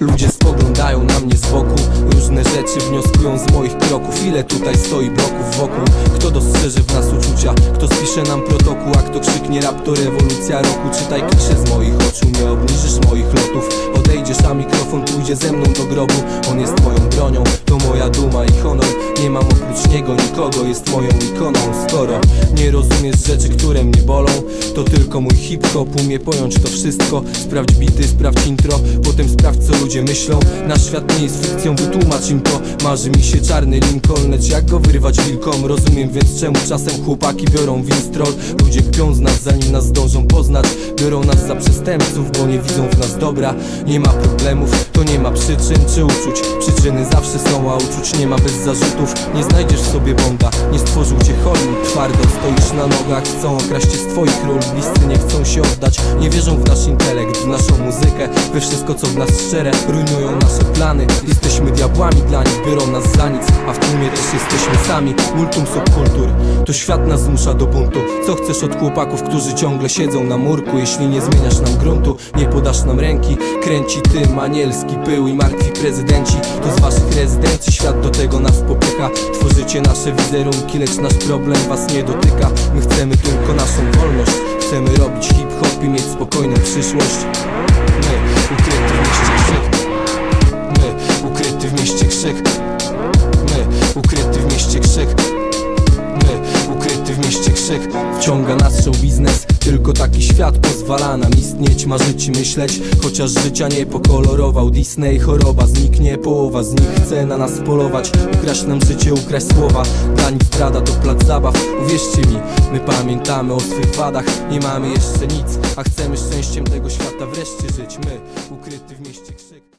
Ludzie spoglądają na mnie z boku. Różne rzeczy wnioskują z moich kroków. Ile tutaj stoi bloków wokół? Kto dostrzeże w nas uczucia? Kto spisze nam protokół? A kto krzyknie rap to rewolucja roku? Czytaj klisze z moich oczu. Nie obniżysz moich lotów. Odejdziesz a mikrofon pójdzie ze mną do grobu. On jest moją bronią Nie mam oprócz niego nikogo Jest moją ikoną. Skoro nie rozumiesz rzeczy, które mnie bolą To tylko mój hip-hop Umie pojąć to wszystko. Sprawdź bity, sprawdź intro Potem sprawdź co ludzie myślą. Nasz świat nie jest fikcją, wytłumacz im to. Marzy mi się czarny Lincoln Lecz jak go wyrwać wilkom? Rozumiem więc czemu czasem chłopaki biorą winstrol. Ludzie kpią z nas zanim nas zdążą poznać. Biorą nas za przestępców, bo nie widzą dobra Nie ma problemów, to nie ma przyczyn czy uczuć. Przyczyny zawsze są, a uczuć nie ma bez zarzutów. Nie znajdziesz sobie bonda, nie stworzył cię Hollywood Twardo stoisz na nogach, chcą okraść cię z twoich ról. Bliscy nie chcą się oddać, nie wierzą w nasz intelekt W naszą muzykę, we wszystko co w nas szczere Rujnują nasze plany, jesteśmy diabłami dla nich Biorą nas za nic, a w tłumie też jesteśmy sami. Multum subkultur, to świat nas zmusza do buntu. Co chcesz od chłopaków, którzy ciągle siedzą na murku? Jeśli nie zmieniasz nam gruntu, nie podasz nam ręki Kręci tym anielski pył i martwi prezydenci. To z waszych rezydencji świat do tego nas popycha. Tworzycie nasze wizerunki, lecz nasz problem was nie dotyka. My chcemy tylko naszą wolność. Chcemy robić hip-hop i mieć spokojną przyszłość krzyk Wciąga nas show biznes Tylko taki świat pozwala nam istnieć. Marzyć i myśleć Chociaż życia nie pokolorował Disney. Choroba zniknie Połowa z nich chce na nas polować. Ukraść nam życie, ukraść słowa. Dla nich strada to plac zabaw. Uwierzcie mi, my pamiętamy o swych wadach. Nie mamy jeszcze nic A chcemy szczęściem tego świata wreszcie żyć. My, ukryty w mieście krzyk